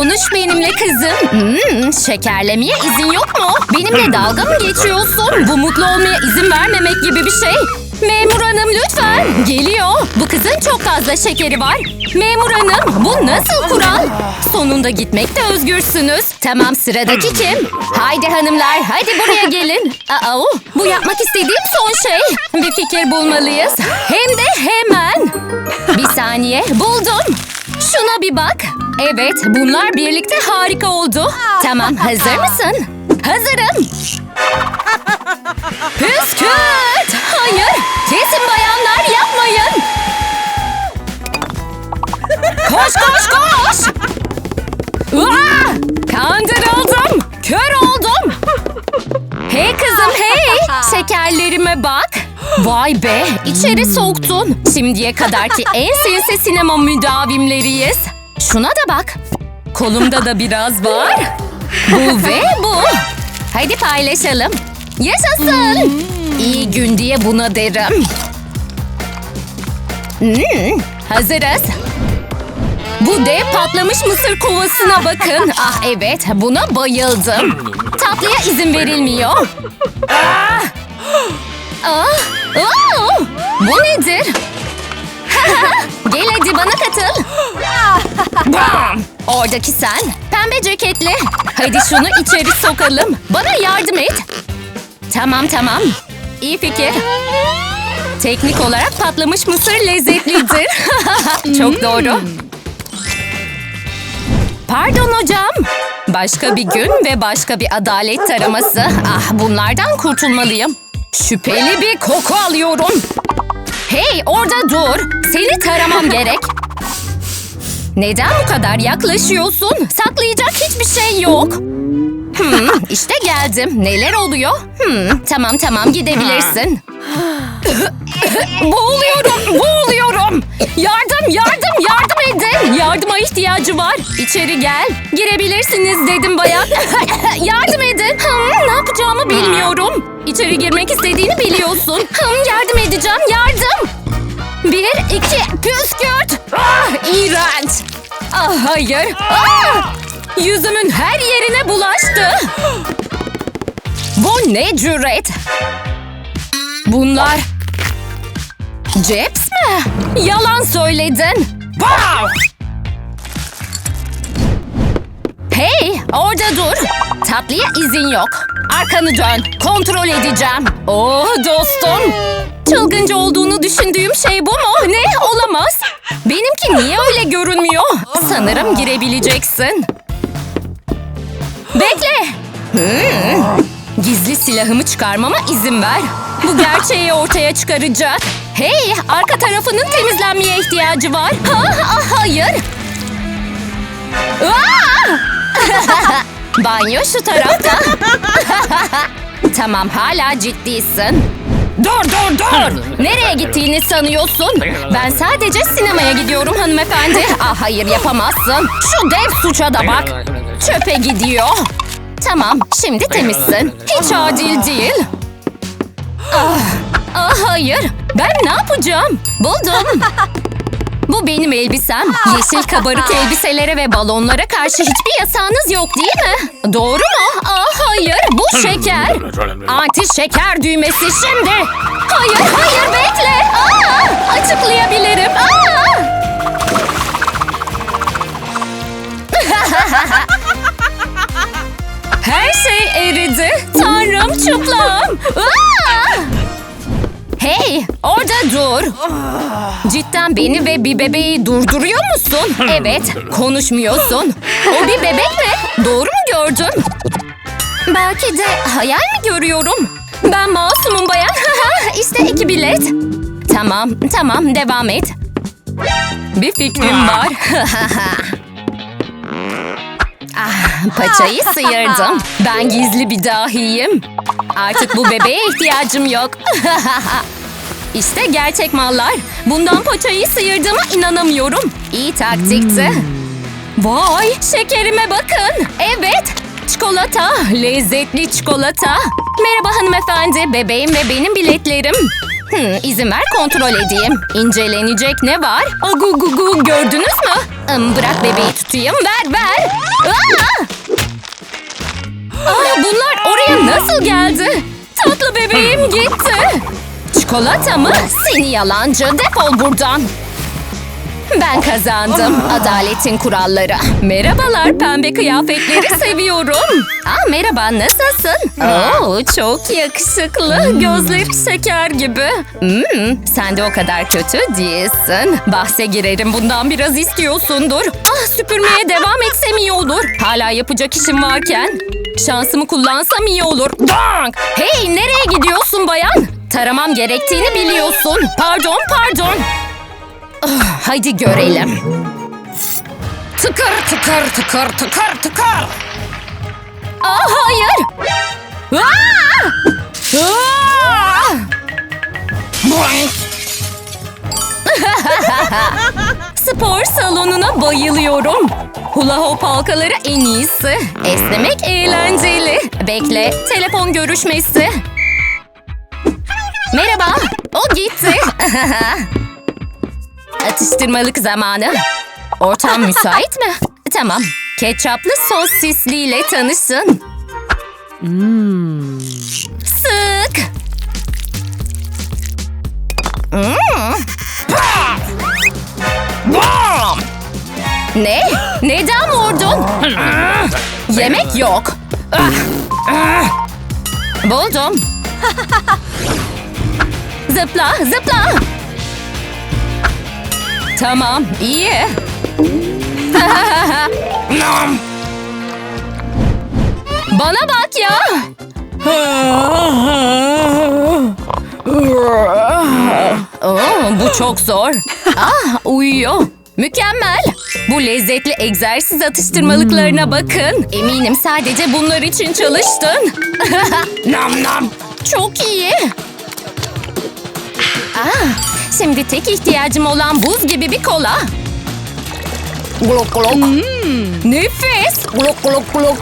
Konuş benimle kızım. Hmm, şekerlemeye izin yok mu? Benimle dalga mı geçiyorsun? Bu mutlu olmaya izin vermemek gibi bir şey. Memur hanım lütfen. Geliyor. Bu kızın çok fazla şekeri var. Memur hanım bu nasıl kural? Sonunda gitmekte özgürsünüz. Tamam sıradaki kim? Haydi hanımlar hadi buraya gelin. Aa, bu yapmak istediğim son şey. Bir fikir bulmalıyız. Hem de hemen. Bir saniye buldum. Şuna bir bak. Evet bunlar birlikte harika oldu. Tamam hazır mısın? Hazırım. Püskürt! Hayır! Kesin bayanlar yapmayın! Koş koş koş! Aa! Kandırıldım! Kör oldum! Hey kızım hey! Şekerlerime bak! Vay be! içeri soktun. Şimdiye kadarki en sinsi sinema müdavimleriyiz. Şuna da bak. Kolumda da biraz var. Bu ve bu. Hadi paylaşalım. Yaşasın. İyi gün diye buna derim. Hmm, hazırız. Bu dev patlamış mısır kovasına bakın. Ah evet buna bayıldım. Tatlıya izin verilmiyor. Ah! Ah! Oh! Bu nedir? Gel hadi bana katıl. Bam! Oradaki sen. Pembe ceketli. Hadi şunu içeri sokalım. Bana yardım et. Tamam tamam. İyi fikir. Teknik olarak patlamış mısır lezzetlidir. Çok doğru. Pardon hocam. Başka bir gün ve başka bir adalet taraması. Ah bunlardan kurtulmalıyım. Şüpheli bir koku alıyorum. Hey orada dur. Seni taramam gerek. Neden bu kadar yaklaşıyorsun? Saklayacak hiçbir şey yok. Hmm, işte geldim. Neler oluyor? Hmm, tamam tamam gidebilirsin. boğuluyorum, boğuluyorum. Yardım, yardım, yardım edin. Yardıma ihtiyacı var. İçeri gel. Girebilirsiniz dedim bayan. yardım edin. Hmm, ne yapacağımı bilmiyorum. İçeri girmek istediğini biliyorsun. Hmm, yardım edeceğim, yardım. Bir, iki, püskürt. Ah, iğrenç. Ah, hayır. Ah, yüzümün her yerine bulaştı. Bu ne cüret? Bunlar... Ceps mi? Yalan söyledin. Wow! Hey, orada dur. Tatlıya izin yok. Arkanı dön. Kontrol edeceğim. Oh dostum. Çılgınca olduğunu düşündüğüm şey bu mu? Ne? Olamaz. Benimki niye öyle görünmüyor? Sanırım girebileceksin. Bekle. Hmm. Gizli silahımı çıkarmama izin ver. Bu gerçeği ortaya çıkaracak. Hey, arka tarafının temizlenmeye ihtiyacı var. Ha, ah, hayır. Banyo şu tarafta. tamam, hala ciddisin. Dur, dur, dur! Nereye gittiğini sanıyorsun? Ben sadece sinemaya gidiyorum hanımefendi. Ah, hayır yapamazsın. Şu dev suça da bak. Çöpe gidiyor. Tamam, şimdi temizsin. Hiç adil değil. Ah, ah hayır. Ben ne yapacağım? Buldum. Bu benim elbisem. Yeşil kabarık elbiselere ve balonlara karşı hiçbir yasağınız yok değil mi? Doğru mu? Ah hayır, bu şeker. Anti şeker düğmesi şimdi. Hayır, hayır bekle. Aa, açıklayabilirim. Aa! Her şey eridi. Tanrım çıplağım. Aa! Hey orada dur. Cidden beni ve bir bebeği durduruyor musun? Evet konuşmuyorsun. O bir bebek mi? Doğru mu gördün? Belki de hayal mi görüyorum? Ben masumum bayan. işte iki bilet. Tamam tamam devam et. Bir fikrim var. Ah, paçayı sıyırdım. Ben gizli bir dahiyim. Artık bu bebeğe ihtiyacım yok. işte gerçek mallar. Bundan paçayı sıyırdığıma inanamıyorum. İyi taktikti. Vay şekerime bakın. Evet çikolata. Lezzetli çikolata. Merhaba hanımefendi. Bebeğim ve benim biletlerim. Hmm, izin ver kontrol edeyim. İncelenecek ne var? Agu gu gu gördünüz mü? Hmm, bırak bebeği tutayım. Ver ver. Aa! Ah, bunlar oraya nasıl geldi? Tatlı bebeğim gitti. Çikolata mı? Seni yalancı. Defol buradan. Ben kazandım. Adaletin kuralları. Merhabalar pembe kıyafetleri seviyorum. Aa, merhaba nasılsın? Oo, çok yakışıklı. Gözleri şeker gibi. Hmm, sen de o kadar kötü değilsin. Bahse girerim bundan biraz istiyorsundur. Ah süpürmeye devam etsem iyi olur. Hala yapacak işim varken. Şansımı kullansam iyi olur. Dank! Hey nereye gidiyorsun bayan? Taramam gerektiğini biliyorsun. Pardon pardon. Ah, Haydi görelim. Tıkır tıkır tıkır tıkır tıkır. Aa hayır. Aa! Aa! Spor salonuna bayılıyorum. Hula hop halkaları en iyisi. Esnemek eğlenceli. Bekle, telefon görüşmesi. Merhaba, o gitti. Atıştırmalık zamanı. Ortam müsait mi? Tamam. Ketçaplı sosisliyle tanışın. Sık. Hmm. Ne? Neden vurdun? Yemek yok. Buldum. zıpla, zıpla. Tamam, iyi. Bana bak ya. Oo, bu çok zor. Ah, uyuyor. Mükemmel. Bu lezzetli egzersiz atıştırmalıklarına bakın. Eminim sadece bunlar için çalıştın. nam nam. Çok iyi. Ah, şimdi tek ihtiyacım olan buz gibi bir kola. Glok glok. Nefis. Glok glok glok.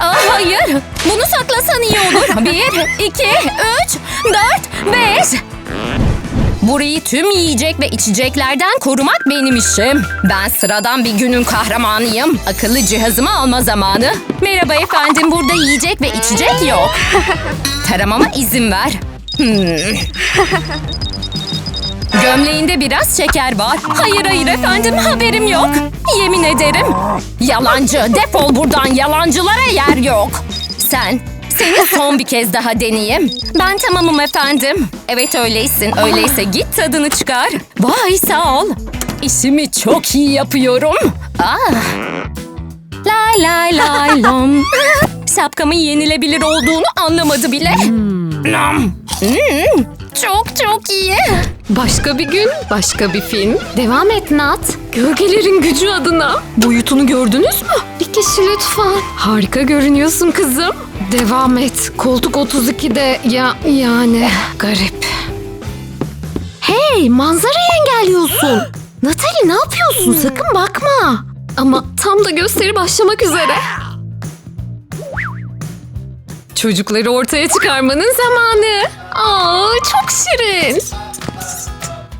Aa, hayır. Bunu saklasan iyi olur. Bir, iki, üç, dört, beş. Burayı tüm yiyecek ve içeceklerden korumak benim işim. Ben sıradan bir günün kahramanıyım. Akıllı cihazımı alma zamanı. Merhaba efendim, burada yiyecek ve içecek yok. Taramama izin ver. Gömleğinde biraz şeker var. Hayır hayır efendim haberim yok. Yemin ederim. Yalancı defol buradan yalancılara yer yok. Sen seni son bir kez daha deneyeyim. Ben tamamım efendim. Evet öyleysin. Öyleyse git tadını çıkar. Vay sağ ol. İşimi çok iyi yapıyorum. Ah. Lay lay lay lom. Şapkamın yenilebilir olduğunu anlamadı bile. Hmm, çok çok iyi. Başka bir gün, başka bir film. Devam et Nat. Gölgelerin gücü adına. Boyutunu gördünüz mü? Bir kişi lütfen. Harika görünüyorsun kızım. Devam et. Koltuk 32'de ya yani garip. Hey manzarayı engelliyorsun. Natalie ne yapıyorsun? Sakın bakma. Ama tam da gösteri başlamak üzere. Çocukları ortaya çıkarmanın zamanı. Aa, çok şirin.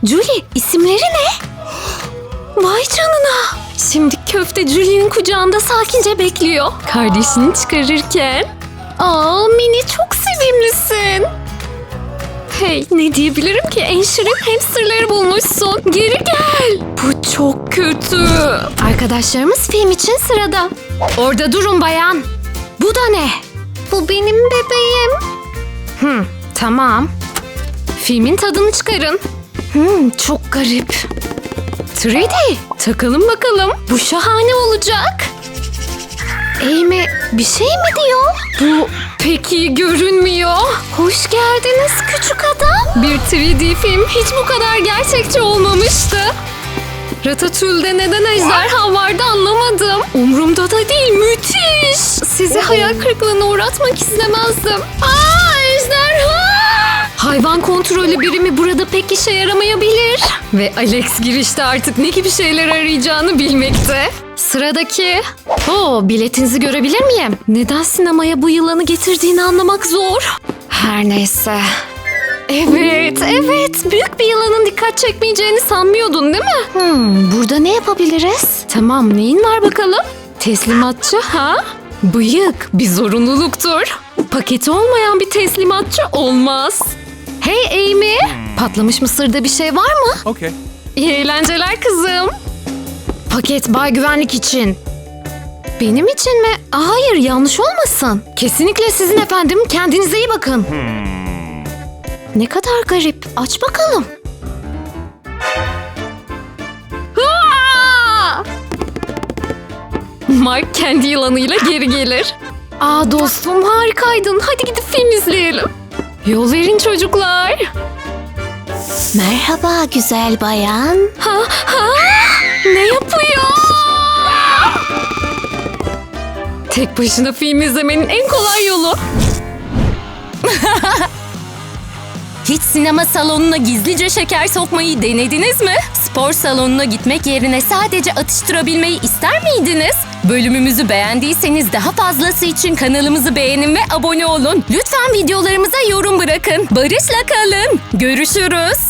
Julie isimleri ne? Vay canına. Şimdi köfte Julie'nin kucağında sakince bekliyor. Kardeşini çıkarırken. Aa Mini çok sevimlisin. Hey ne diyebilirim ki en şirin hamsterları bulmuşsun. Geri gel. Bu çok kötü. Arkadaşlarımız film için sırada. Orada durun bayan. Bu da ne? Bu benim bebeğim. Hmm, tamam. Filmin tadını çıkarın. Hmm, çok garip. 3D. Takalım bakalım. Bu şahane olacak. Amy bir şey mi diyor? Bu pek iyi görünmüyor. Hoş geldiniz küçük adam. Bir 3D film hiç bu kadar gerçekçi olmamıştı. Ratatouille'de neden ejderha vardı anlamadım. Umrumda da değil müthiş. Sizi hayal kırıklığına uğratmak istemezdim. Aa ejderha! Hayvan kontrolü birimi burada pek işe yaramayabilir. Ve Alex girişte artık ne gibi şeyler arayacağını bilmekte. Sıradaki. Oo, biletinizi görebilir miyim? Neden sinemaya bu yılanı getirdiğini anlamak zor. Her neyse. Evet, evet. Büyük bir yılanın dikkat çekmeyeceğini sanmıyordun değil mi? Hmm, burada ne yapabiliriz? Tamam, neyin var bakalım? Teslimatçı ha? Bıyık bir zorunluluktur. Paketi olmayan bir teslimatçı olmaz. Hey Amy, patlamış mısırda bir şey var mı? Okay. İyi eğlenceler kızım. Paket bay güvenlik için. Benim için mi? Hayır yanlış olmasın. Kesinlikle sizin efendim. Kendinize iyi bakın. Ne kadar garip. Aç bakalım. Mark kendi yılanıyla geri gelir. Aa dostum harikaydın. Hadi gidip film izleyelim. Yol verin çocuklar. Merhaba güzel bayan. Ha, ha? Ne yapıyor? Tek başına film izlemenin en kolay yolu. Hiç sinema salonuna gizlice şeker sokmayı denediniz mi? Spor salonuna gitmek yerine sadece atıştırabilmeyi ister miydiniz? Bölümümüzü beğendiyseniz daha fazlası için kanalımızı beğenin ve abone olun. Lütfen videolarımıza yorum bırakın. Barışla kalın. Görüşürüz.